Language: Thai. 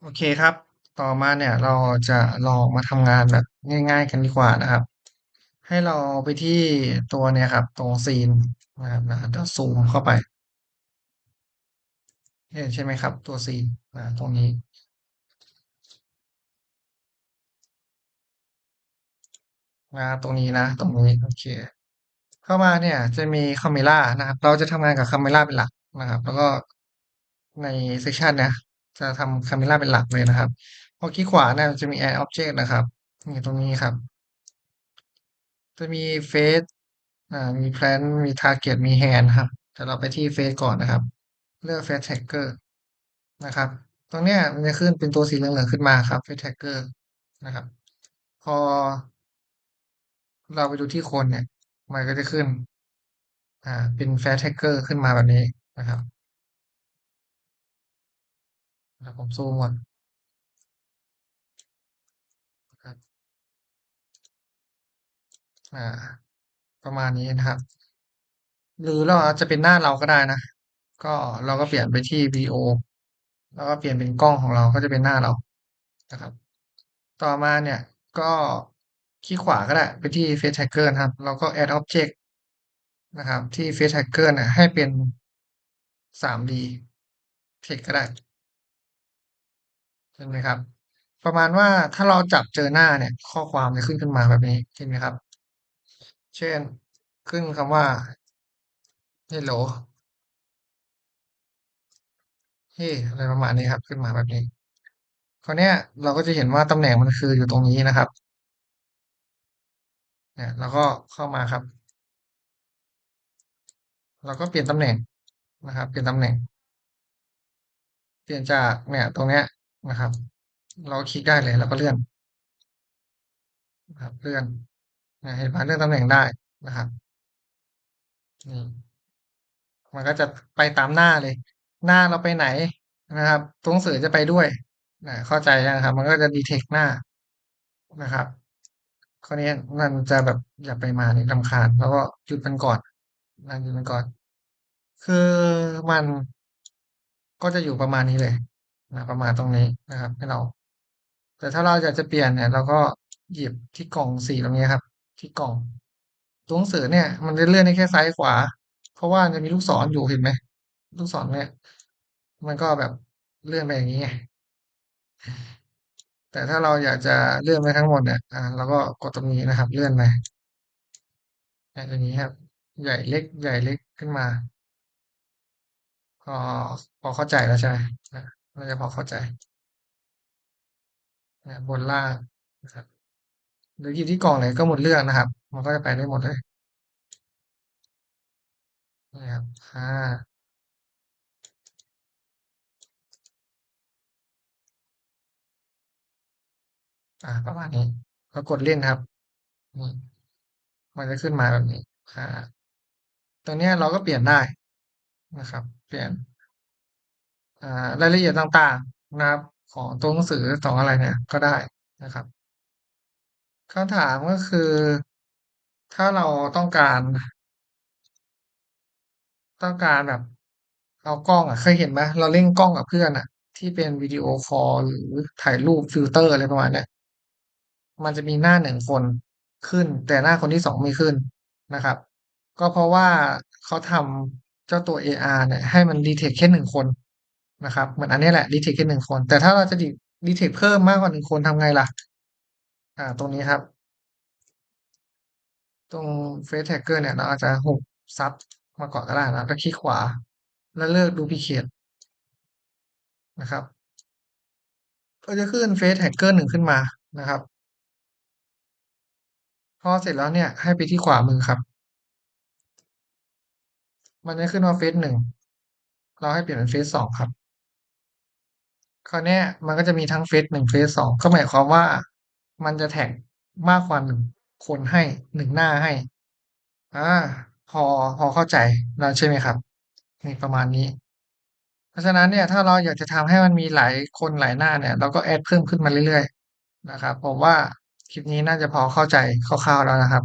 โอเคครับ ต่อมาเนี่ยเราจะลองมาทำงานแบบง่าย ๆ กันดีกว่านะครับ ให้เราไปที่ตัวเนี่ยครับ ตรงซีนนะครับนะเดี๋ยวซูมเข้าไปเห็นใช่ไหมครับ ตัวซีนนะตรงนี้ นะตรงนี้นะ ตรงนี้โอเค เข้ามาเนี่ยจะมี Camera นะครับ เราจะทำงานกับ Camera เป็นหลักนะครับ แล้วก็ในเซสชันเนี้ย จะทำ Camera เป็นหลักเลยนะครับพอคลิกขวาเนี่ยจะมี Add Object นะครับนี่ตรงนี้ครับ จะมี Face อ่ามี plan มี Target มี Hand ครับแต่เราไปที่ Face ก่อนนะครับ เลือก Face Tracker นะครับ ตรงเนี้ยมันจะขึ้นเป็นตัวสีเหลืองๆขึ้นมาครับ Face Tracker นะครับ พอ เราไปดูที่คนเนี่ย มันก็จะขึ้น อ่า เป็น Face Tracker ขึ้นมาแบบนี้นะครับ นะครับผมซูมก่อนครับอ่า ประมาณนี้นะครับ หรือเราอาจจะเป็นหน้าเราก็ได้นะ ก็เราก็เปลี่ยนไปที่วีโอแล้วก็เปลี่ยนเป็นกล้องของเราก็จะเป็นหน้าเรานะครับ ต่อมาเนี่ยก็คลิกขวาก็ได้ไปที่ Face Tracker นะครับแล้วก็ Add Object นะครับ ที่ Face Tracker นี่ยให้เป็น 3D Text ก็ได้ เห็นไหมครับ ประมาณว่าถ้าเราจับเจอหน้าเนี่ย ข้อความจะขึ้นขึ้นมาแบบนี้เห็นไหมครับ เช่นขึ้นคำว่า Hello เฮ้อะไรประมาณนี้ครับ ขึ้นมาแบบนี้คราวนี้ยเราก็จะเห็นว่าตำแหน่งมันคืออยู่ตรงนี้นะครับเนี่ยเราก็เข้ามาครับ เราก็เปลี่ยนตำแหน่งนะครับ เปลี่ยนตำแหน่ง เปลี่ยนจากเนี่ย ตรงเนี้ย นะครับ เราคลิกได้เลยแล้วก็เลื่อนนะครับ เลื่อนนะเห็นไหมเลื่อนตำแหน่งได้นะครับนี่มันก็จะไปตามหน้าเลย หน้าเราไปไหนนะครับตัวหนังสือจะไปด้วยนะเข้าใจยังครับ มันก็จะดีเทคหน้านะครับคราวนี้มันจะแบบอย่าไปมาในี่รำคาญแล้วก็หยุดมันก่อนนะหยุดมันก่อน คือมันก็จะอยู่ประมาณนี้เลย นะประมาณตรงนี้นะครับให้เรา แต่ถ้าเราอยากจะเปลี่ยนเนี่ยเราก็หยิบที่กล่องสีตรงนี้ครับ ที่กล่องตัวหนังสือเนี่ย มันจะเลื่อนได้แค่ซ้ายขวา เพราะว่าจะมีลูกศรอยู่เห็นไหมลูกศรเนี่ย มันก็แบบเลื่อนไปอย่างนี้ไงแต่ถ้าเราอยากจะเลื่อนไปทั้งหมดเนี่ยอ่าเราก็กดตรงนี้นะครับ เลื่อนไปอย่างนี้ครับ ใหญ่เล็กใหญ่เล็กขึ้นมาพอพอเข้าใจแล้วใช่ไหม น่าจะพอเข้าใจบนล่างนะครับหรือยิบที่กล่องไหนก็หมดเรื่องนะครับ มันก็จะไปได้หมดเลยนะครับอ่าอ่า ประมาณนี้ก็กดเล่นครับนี่มันจะขึ้นมาแบบนี้อ่าตรงนี้เราก็เปลี่ยนได้นะครับ เปลี่ยน รายละเอียดต่างๆนะครับ ของตัวหนังสือของอะไรเนี่ยก็ได้นะครับคำถามก็คือ ถ้าเราต้องการ ต้องการแบบ เอากล้องอะเคยเห็นไหมเราเล่นกล้องกับเพื่อนอะ ที่เป็นวิดีโอคอลหรือถ่ายรูปฟิลเตอร์อะไรประมาณเนี้ยมันจะมีหน้าหนึ่งคนขึ้น แต่หน้าคนที่สองไม่ขึ้นนะครับ ก็เพราะว่าเขาทำเจ้าตัว AR เนี่ยให้มันดีเทคแค่หนึ่งคน นะครับ เหมือนอันนี้แหละดีเทคแค่หนึ่งคน แต่ถ้าเราจะดีเทคเพิ่มมากกว่าหนึ่งคนทำไงล่ะ อ่า ตรงนี้ครับ ตรง Face Tracker เนี่ย เราอาจจะหุบซับมาก่อนก็ได้นะแล้วคลิกขวา แล้วเลือก Duplicate นะครับก็จะขึ้น Face Tracker หนึ่งขึ้นมานะครับ พอเสร็จแล้วเนี่ย ให้ไปที่ขวามือครับ มันจะขึ้นว่า Face หนึ่ง เราให้เปลี่ยนเป็น Face สองครับ คราวนี้มันก็จะมีทั้ง Face หนึ่ง Face สองก็หมายความว่ามันจะแท็กมากกว่าหนึ่งคนให้หนึ่งหน้าให้อ่าพอพอเข้าใจแล้วใช่ไหมครับนี่ประมาณนี้ เพราะฉะนั้นเนี่ยถ้าเราอยากจะทำให้มันมีหลายคนหลายหน้าเนี่ย เราก็แอดเพิ่มขึ้นมาเรื่อยๆนะครับผมว่าคลิปนี้น่าจะพอเข้าใจคร่าวๆแล้วนะครับ